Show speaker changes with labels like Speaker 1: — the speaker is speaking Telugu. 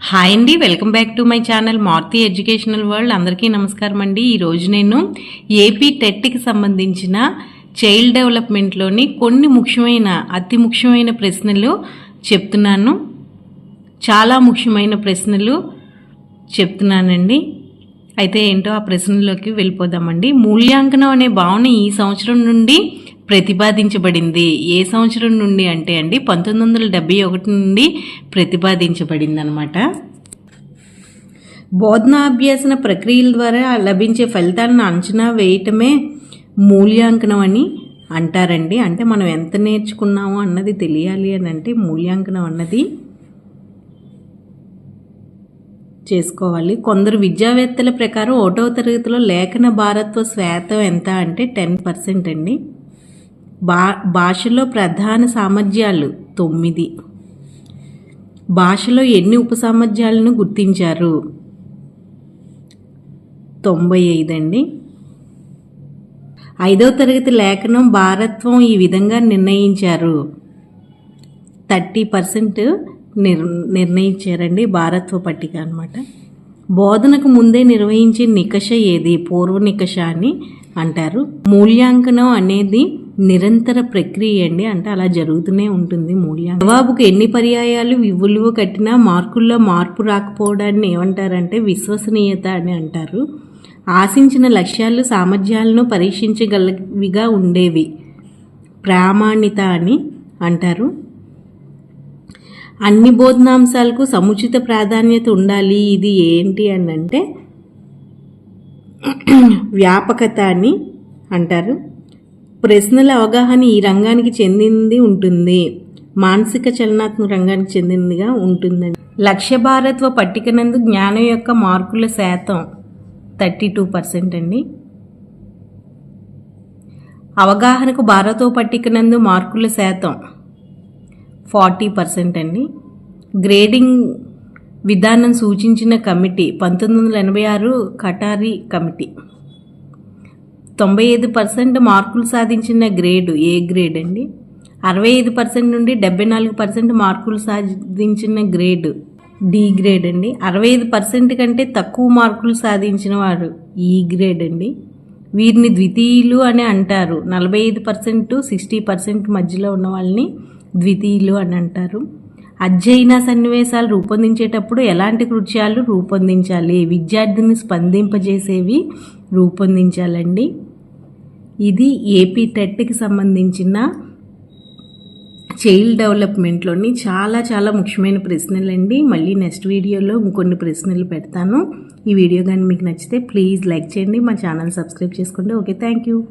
Speaker 1: హాయ్ అండి welcome back to my channel Maruthi educational world. అందరికీ నమస్కారం అండి. ఈరోజు నేను ఏపీ టెట్కి సంబంధించిన చైల్డ్ డెవలప్మెంట్లోని కొన్ని ముఖ్యమైన అతి ముఖ్యమైన ప్రశ్నలు చెప్తున్నాను. చాలా ముఖ్యమైన ప్రశ్నలు చెప్తున్నానండి. అయితే ఏంటో ఆ ప్రశ్నలోకి వెళ్ళిపోదామండి. మూల్యాంకనం అనే భావన ఈ సంవత్సరం నుండి ప్రతిపాదించబడింది. ఏ సంవత్సరం నుండి అంటే అండి పంతొమ్మిది వందల డెబ్బై ఒకటి నుండి ప్రతిపాదించబడింది అనమాట బోధనాభ్యాసన ప్రక్రియల ద్వారా లభించే ఫలితాలను అంచనా వేయటమే మూల్యాంకనం అని అంటారండి. అంటే మనం ఎంత నేర్చుకున్నామో అన్నది తెలియాలి అని అంటే మూల్యాంకనం అన్నది చేసుకోవాలి. కొందరు విద్యావేత్తల ప్రకారం ఒకటో తరగతిలో లేఖన భారత్వ శాతం ఎంత అంటే టెన్ పర్సెంట్ అండి. భా భాషలో ప్రధాన సామర్థ్యాలు తొమ్మిది. భాషలో ఎన్ని ఉపసామర్థ్యాలను గుర్తించారు? తొంభై ఐదు అండి. ఐదవ తరగతి లేఖనం భారత్వం ఈ విధంగా నిర్ణయించారు. థర్టీ పర్సెంట్ నిర్ నిర్ణయించారండి భారత్వ పట్టిక అనమాట బోధనకు ముందే నిర్వహించే నికష ఏది? పూర్వ నికష అని అంటారు. మూల్యాంకనం అనేది నిరంతర ప్రక్రియ అండి. అంటే అలా జరుగుతూనే ఉంటుంది మూల్యాంకనం. జవాబుకు ఎన్ని పర్యాయాలు విలువ కట్టినా మార్కుల్లో మార్పు రాకపోవడాన్ని ఏమంటారంటే విశ్వసనీయత అని అంటారు. ఆశించిన లక్ష్యాలు సామర్థ్యాలను పరీక్షించగలవిగా ఉండేవి. ప్రామాణిత అని అంటారు. అన్ని బోధనాంశాలకు సముచిత ప్రాధాన్యత ఉండాలి. ఇది ఏంటి అని అంటే వ్యాపకత అని అంటారు. ప్రశ్నల అవగాహన ఈ రంగానికి చెందింది ఉంటుంది. మానసిక చలనాత్మక రంగానికి చెందినదిగా ఉంటుందండి లక్ష్య భారత్వ పట్టికనందు జ్ఞానం యొక్క మార్కుల శాతం థర్టీ టూ పర్సెంట్ అండి. అవగాహనకు భారతవ పట్టికనందు మార్కుల శాతం ఫార్టీ పర్సెంట్ అండి. గ్రేడింగ్ విధానం సూచించిన కమిటీ పంతొమ్మిది వందల ఎనభై ఆరు కటారి కమిటీ. తొంభై ఐదు పర్సెంట్ మార్కులు సాధించిన గ్రేడు ఏ గ్రేడ్ అండి? అరవై ఐదు పర్సెంట్ నుండి డెబ్బై నాలుగు పర్సెంట్ మార్కులు సాధించిన గ్రేడ్ డి గ్రేడ్ అండి. అరవై ఐదు పర్సెంట్ కంటే తక్కువ మార్కులు సాధించిన వారు ఈ గ్రేడ్ అండి. వీరిని ద్వితీయులు అని అంటారు. నలభై ఐదు పర్సెంట్ సిక్స్టీ పర్సెంట్ మధ్యలో ఉన్న వాళ్ళని ద్వితీయులు అని అంటారు. అధ్యయన సన్నివేశాలు రూపొందించేటప్పుడు ఎలాంటి కృత్యాలు రూపొందించాలి? విద్యార్థిని స్పందింపజేసేవి రూపొందించాలండి. ఇది ఏపీ టెట్కి సంబంధించిన చైల్డ్ డెవలప్మెంట్లోని చాలా చాలా ముఖ్యమైన ప్రశ్నలండి. మళ్ళీ నెక్స్ట్ వీడియోలో ఇంకొన్ని ప్రశ్నలు పెడతాను. ఈ వీడియో కానీ మీకు నచ్చితే ప్లీజ్ లైక్ చేయండి. మా ఛానల్ సబ్స్క్రైబ్ చేసుకోండి. Okay thank you.